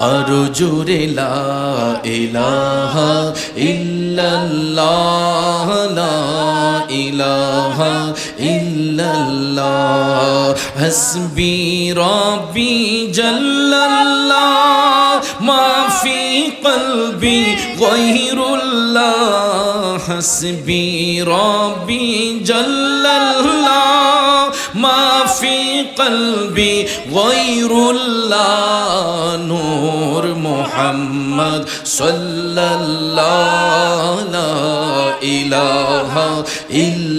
আরও জোরে, লা ইলাহা ইল্লাল্লাহ, লা ইলাহা ইল্লাল্লাহ। হাসবি রব্বি জাল্লাল্লাহ মা ফি কলবি গায়রুল্লাহ হাসবি রব্বি মুহাম্মদ সাল্লাল্লাহু ইলাহা ইল্লা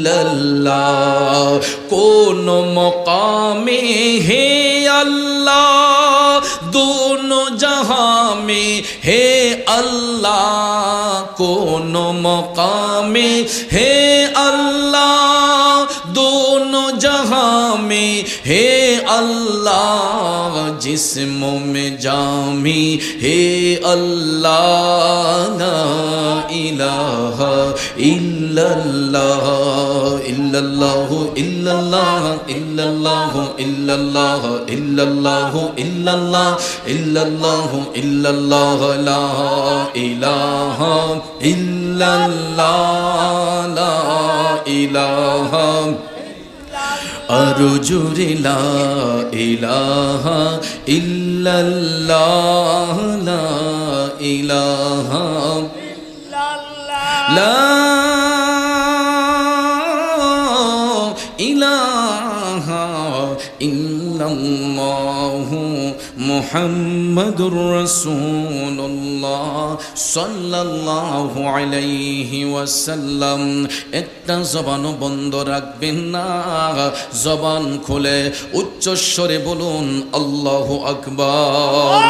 ইল্লাল্লাহ কোন মকামে হে আল্লাহ দোনো जहां में हे अल्लाह কোন মকামে হে আল্লাহ दोनों जहां में हे अल्लाह जिस्म में जामी हे अल्लाह ला इलाहा इल्लल्लाह ইল্লাল্লাহু ইল্লাল্লাহ ইল্লাল্লাহু ইল্লাল্লাহ ইল্লাল্লাহু ইল্লাল্লাহ ইল্লাল্লাহু ইল্লাল্লাহ, লা ইলাহা ইল্লাল্লাহ, লা ইলাহা। আরও জুড়ে লা ইলাহা ইল্লাল্লাহ, লা ইলাহা। লা মুহাম্মাদুর রাসূলুল্লাহ সাল্লাল্লাহু আলাইহি ওয়াসাল্লাম একটা জবান বন্ধ রাখবেন না। জবান খুলে উচ্চস্বরে বলুন, আল্লাহ আকবার।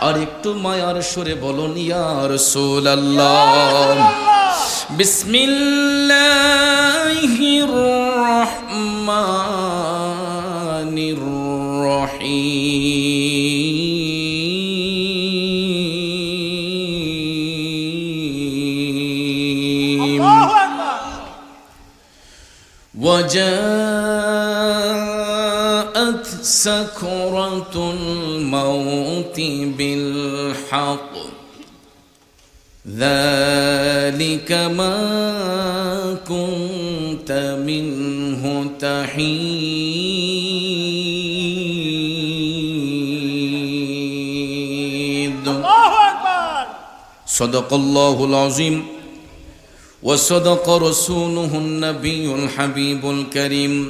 আর একটু মায়ার সুরে বলুন, ইয়া রাসূলুল্লাহ। বিসমিল্লাহির রহমানির وجاءت سكرة الموت بالحق ذلك ما كنت منه تحيد صدق الله العظيم وصدق رسوله النبي الحبيب الكريم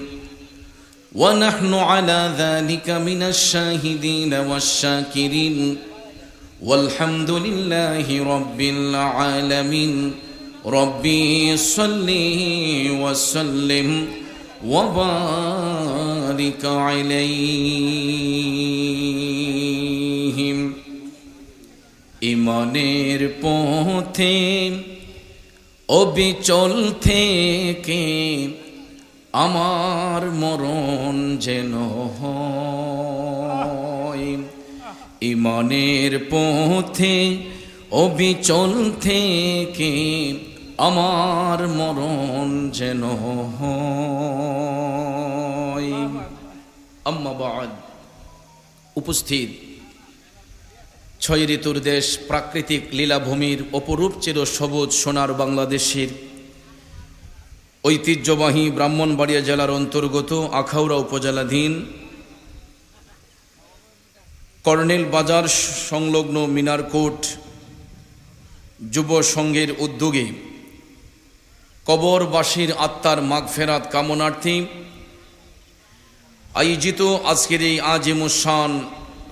ونحن على ذلك من الشاهدين والشاكرين والحمد لله رب العالمين ربي صل وسلم وبارك عليهم إيمانير পথে অবিচল থেকে আমার মরণ যেন ইমানের পথে অবিচল থেকে আমার মরণ যেন হয়। আম্মা বাদ। উপস্থিত। ছয় ঋতুর দেশ প্রাকৃতিক লীলাভূমির অপরূপ চির সবুজ সোনার বাংলাদেশের। ঐতিহ্যবাহী ব্রাহ্মণবাড়িয়া জেলার অন্তর্গত আখাউড়া উপজেলাধীন কর্নেল বাজার সংলগ্ন মিনারকোট যুব সংঘের উদ্যোগে কবরবাসীর আত্মার মাগফেরাত কামনার্থী আয়োজিত আজকের এই আজিমুসান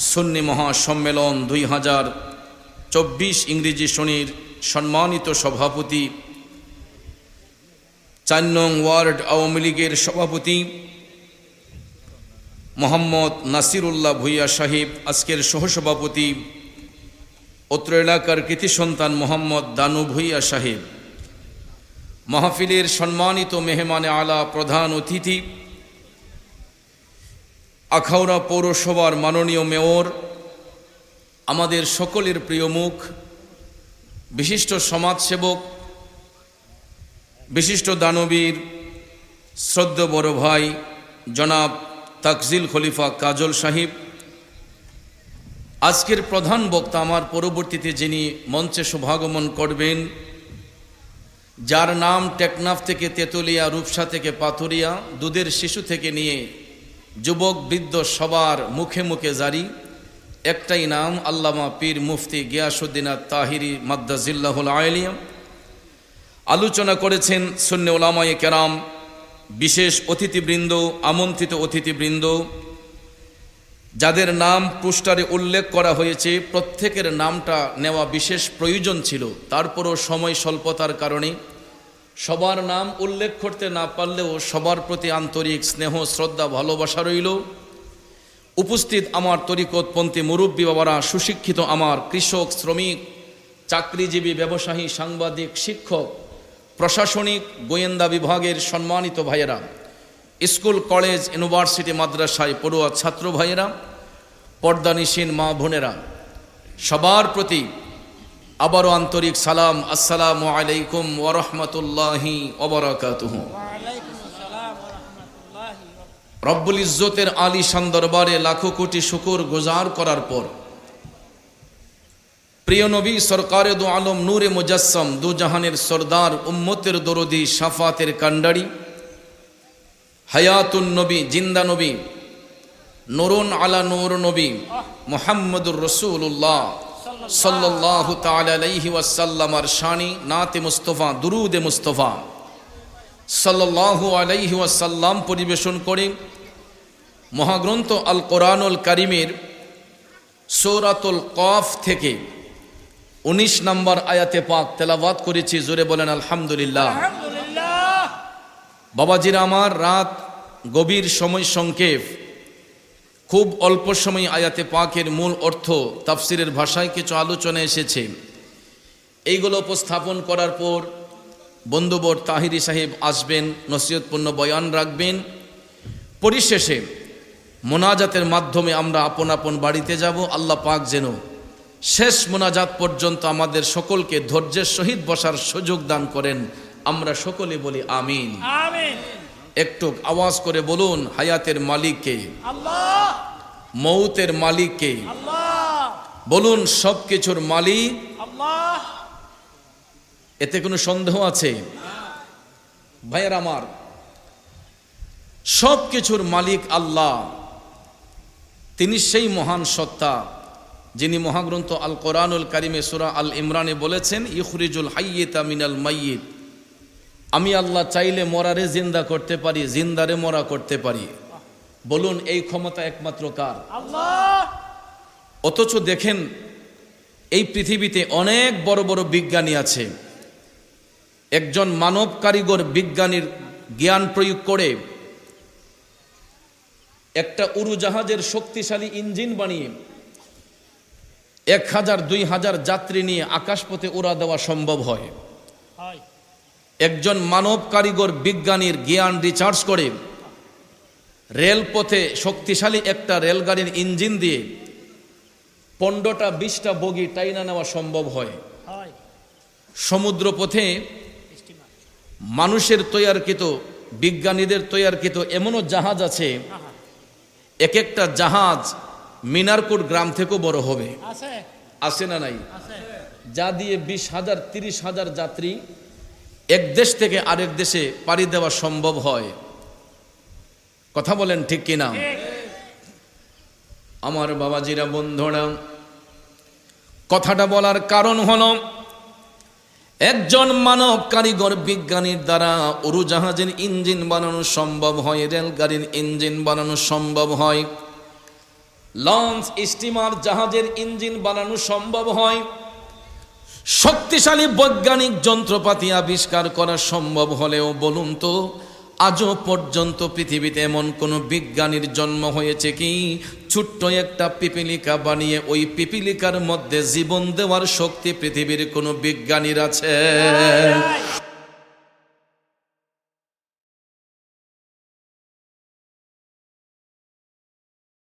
সুন্নি মহাসম্মেলন দুই হাজার চব্বিশ ইংরেজি শনির সম্মানিত সভাপতি, চার নং ওয়ার্ড আওয়ামী লীগের সভাপতি মোহাম্মদ নাসিরুল্লাহ ভুইয়া সাহেব, আজকের সহসভাপতি অত্র এলাকার কৃতি সন্তান মোহাম্মদ দানু ভুইয়া সাহেব। মাহফিলের সম্মানিত মেহমানে আলা প্রধান অতিথি আখাউড়া পৌরসভার মাননীয় মেয়র, আমাদের সকলের প্রিয় মুখ, বিশিষ্ট সমাজসেবক, বিশিষ্ট দানবীর, শ্রদ্ধ বড় ভাই, জনাব তাকজিল খলিফা কাজল সাহিব, আজকের প্রধান বক্তা আমার পরবর্তীতে যিনি মঞ্চে শুভাগমন করবেন, যার নাম টেকনাফ থেকে তেতুলিয়া, রূপসা থেকে পাথুরিয়া, দুধের শিশু থেকে নিয়ে যুবক, বৃদ্ধ সবার মুখে মুখে জারি। একটাই নাম আল্লামা পীর মুফতি গিয়াসুদ্দিন তাহিরি মাদ্দাজিল্লাহুল আলিয়াম আলোচনা করেছেন শূন্য ওলামায়ে কেরাম, বিশেষ অতিথিবৃন্দ, আমন্ত্রিত অতিথিবৃন্দ। যাদের নাম পোস্টারে উল্লেখ করা হয়েছে, প্রত্যেকের নামটা নেওয়া বিশেষ প্রয়োজন ছিল। তারপরও সময় স্বল্পতার কারণে সবার নাম উল্লেখ করতে না পারলেও সবার প্রতি আন্তরিক স্নেহ, শ্রদ্ধা, ভালোবাসা রইল। উপস্থিত আমার তরিকতপন্থী মুরব্বী বাবারা, সুশিক্ষিত আমার কৃষক, শ্রমিক, চাকরিজীবী, ব্যবসায়ী, সাংবাদিক, শিক্ষক, প্রশাসনিক, গোয়েন্দা বিভাগের সম্মানিত ভাইয়েরা, স্কুল, কলেজ, ইউনিভার্সিটি, মাদ্রাসায় পড়ুয়া ছাত্র ভাইয়েরা, পর্দানিসীন মা বোনেরা, সবার প্রতি আবারও আন্তরিক সালাম, আসসালামু আলাইকুম ওরহমতুল্লাহি ওবরাকাতুহ রব্বুল ইজ্জতের আলী দরবারে লাখো কোটি শুকুর গুজার করার পর, প্রিয় নবী সরকারে দু আলম নূরে মুজাসম দু জাহানের সর্দার উম্মতের দরদি সাফাতের কান্ডারি হায়াতুন নবী, জিন্দা নবী, নুরুন আলা নূর নবী, মোহাম্মদুর রসুল্লাহ সাল্লাহ তালাইহি ওয়াসাল্লামার শানি নাতে মুস্তফা দুরুদে মুস্তফা। সাল্লাহ আলাইহি ওয়াসাল্লাম পরিবেশন করে মহাগ্রন্থ আল কোরআনুল কারিমের সৌরাতুল কফ থেকে উনিশ নম্বর আয়াতে পাক তেলাবাত করেছি। জোরে বলেন আলহামদুলিল্লাহ। আলহামদুলিল্লাহ। বাবাজির আমার রাত গভীর সময় সংক্ষেপ। খুব অল্প সময় আয়াতে পাকের মূল অর্থ তাফসিরের ভাষায় কিছু আলোচনা এসেছে। এইগুলো উপস্থাপন করার পর বন্ধুবর তাহিরি সাহেব আসবেন, নসিহতপূর্ণ বয়ান রাখবেন। পরিশেষে মোনাজাতের মাধ্যমে আমরা আপন আপন বাড়িতে যাব। আল্লাহ পাক যেন শেষ মোনাজাত পর্যন্ত আমাদের সকলকে ধৈর্যের সহিত বসার সুযোগ দান করেন। আমরা সকলে বলি আমিন। আমিন। একটু আওয়াজ করে বলুন হায়াতের মালিককে মৌতের মালিককে বলুন সব কিছুর মালিক এতে কোনো সন্দেহ আছে? ভাইয়ের আমার সব কিছুর মালিক আল্লাহ। তিনি সেই মহান সত্তা যিনি মহাগ্রন্থ আল কোরআনুল কারিমে সুরা আল ইমরানে বলেছেন ইখরিজুল হাইয়িতা মিনাল মাইয়িত। আমি আল্লাহ চাইলে মরারে জিন্দা করতে পারি জিন্দারে মরা করতে পারি। বলুন এই ক্ষমতা একমাত্র কার? অথচ দেখেন এই পৃথিবীতে অনেক বড় বড় বিজ্ঞানী আছে। একজন মানব কারিগর বিজ্ঞানীর জ্ঞান প্রয়োগ করে একটা উড়োজাহাজের শক্তিশালী ইঞ্জিন বানিয়ে এক হাজার দুই হাজার যাত্রী নিয়ে আকাশপথে উড়া দেওয়া সম্ভব হয়। হয়। একজন মানব কারিগর বিজ্ঞানীর জ্ঞান রিচার্জ করে রেলপথে শক্তিশালী একটা রেলগাড়ির ইঞ্জিন দিয়ে পনেরোটা বিশটা বগি টাইনা নেওয়া সম্ভব হয়। হয়। সমুদ্রপথে মানুষের তৈয়ারকৃত বিজ্ঞানীদের তৈয়ারকৃত এমনও জাহাজ আছে এক একটা জাহাজ মিনারকোট গ্রাম থেকেও বড় হবে। আছে। না নাই? যা দিয়ে বিশ হাজার তিরিশ হাজার যাত্রী এক দেশ থেকে আরেক দেশে পাড়ি দেওয়া সম্ভব হয়। কথা বলেন ঠিক কিনা? আমার বাবাজিরা, বন্ধুরা, কথাটা বলার কারণ হলো, একজন মানব কারিগর বিজ্ঞানীর দ্বারা উড়োজাহাজের ইঞ্জিন বানানো সম্ভব হয়, রেলগাড়ির ইঞ্জিন বানানো সম্ভব হয়, লঞ্চ, স্টিমার, জাহাজের ইঞ্জিন বানানো সম্ভব হয়। শক্তিশালী বৈজ্ঞানিক যন্ত্রপাতি আবিষ্কার করা সম্ভব হলেও বলুন তো, আজও পর্যন্ত পৃথিবীতে এমন কোনো বিজ্ঞানীর জন্ম হয়েছে কি? ছোট্ট একটা পিপিলিকা বানিয়ে ওই পিপিলিকার মধ্যে জীবন দেওয়ার শক্তি পৃথিবীর কোনো বিজ্ঞানীর আছে?